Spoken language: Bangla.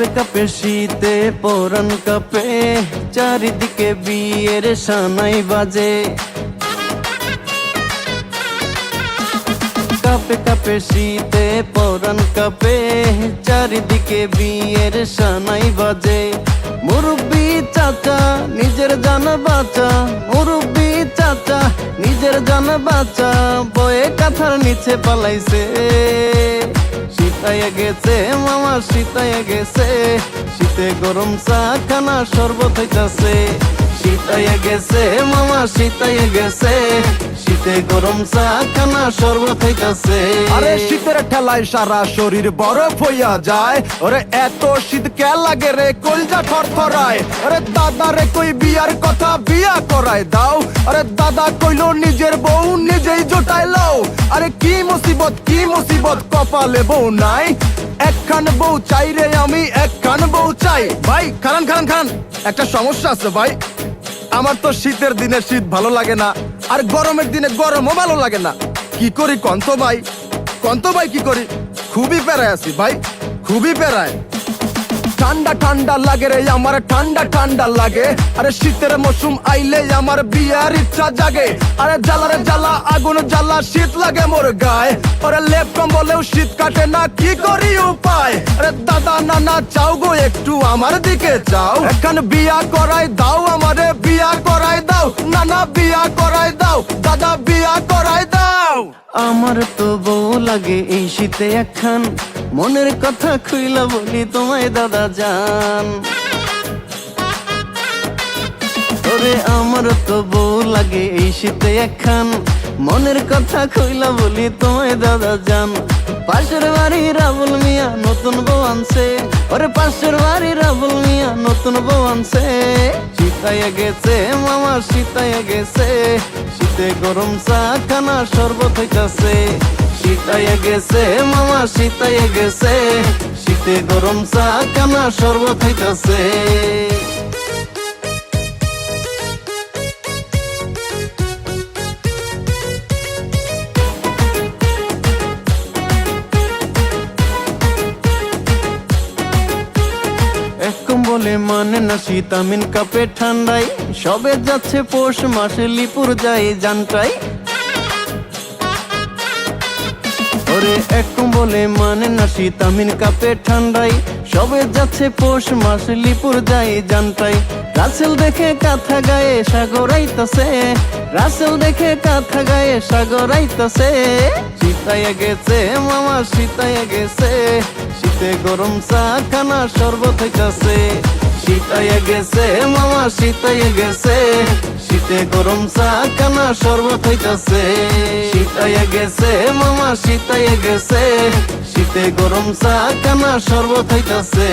কাপে কাপে শীতে পরান কাপে। চারিদিকে বিয়ের সানাই বাজে। কাপে কাপে শীতে পরান কাপে। চারিদিকে বিয়ের সানাই বাজে। মুরব্বি চাচা, নিজের জান বাঁচা। মুরব্বি চাচা, নিজের জান বাঁচা। বয়ে কাথার নিচে পালাইছে। শীতায় গেছে, মামা শীতায় গেছে। শীতে গরম চা খানা শরবত হইতাছে। শীতায় গেছে, মামা শীতায় গেছে। শীতে গরম চা খানা শরবত হইতাছে। আরে শীতের ঠেলায় সারা শরীর বরফ হইয়া যায়। ওরে, এত শীত কে লাগে রে? কলজা থরথরায়। আরে, দাদা রে, কই বিয়ার কথা বিয়া করায় দাও। আরে, দাদা কইলো নিজের বউ কি মুসিবত, কি মুসিবত? কপালে বউ নাই। একখান বউ চাই রে আমি, একখান বউ চাই। ভাই খান খান খান একটা সমস্যা আছে ভাই। আমার তো শীতের দিনে শীত ভালো লাগে না, আর গরমের দিনে গরমও ভালো লাগে না। কি করি কন্ত ভাই? কন্ত ভাই কি করি? খুবই প্যারায় আছি ভাই, খুবই প্যারায়। ঠান্ডা ঠান্ডা লাগে রে, আমার ঠান্ডা ঠান্ডা লাগে। আরে শীতের মৌসুম আইলে আমার বিয়ার ইচ্ছা জাগে। আরে জ্বালারে জ্বালা, আগুন জ্বালা, শীত লাগে মোর গায়ে। আরে লেপ কম্বলেও শীত কাটে না, কি করি উপায়? আরে দাদা, নানা, চাও গো, একটু আমার দিকে চাও এখন বিয়া করাই দাও, আমারে বিয়া করাই দাও। নানা, বিয়া করাই দাও, দাদা, বিয়া করাই দাও। আমার তো বউ লাগে এই শীতে একখান। মনের কথা খুইলা বলি, তোমায় দাদা জান। ওরে আমার তো বউ লাগে এই শীতে একখান। মনের কথা খুইলা বলি, তোমায় দাদা জান। পাশের বাড়ি রাবুল মিয়া, নতুন বউ আনছে। ওরে পাশের বাড়ি রাবুল মিয়া, নতুন বউ আনছে। শীতায় গেছে মামা, শীতায় গেছে। শীতে গরম চা খানা শরবত হইতাছে শীতায় গেছে, মামা শীতায় গেছে। শীতে গরম চা খানা শরবত হইতাছে। বলে মানে না শীতামিন কাপে ঠান্ডাই সবে যাচ্ছে পৌষ মাসে লিপুর যায় জানটাই। ওরে একম বলে মানে না শীতামিন কাপে ঠান্ডাই সবে যাচ্ছে পৌষ মাসে, লিপুর যায় জানটাই রাসেল দেখে কাঁথা গায়ে সাগর সাগরাইতাছে রাসেল দেখে কাঁথা গায়ে সাগরাইতাছে শীতায় গেছে মামা, শীতায় গেছে, শীতে গরম চা খানা শরবত হইতাছে শীতায় গেছে মামা, শীতায় গেছে শীতে গরম চা কানা শরবত হইতাছে। শীতায় গেছে মামা শীতাইয়া গেছে। শীতে গরম চা কানা শরবত হইতাছে।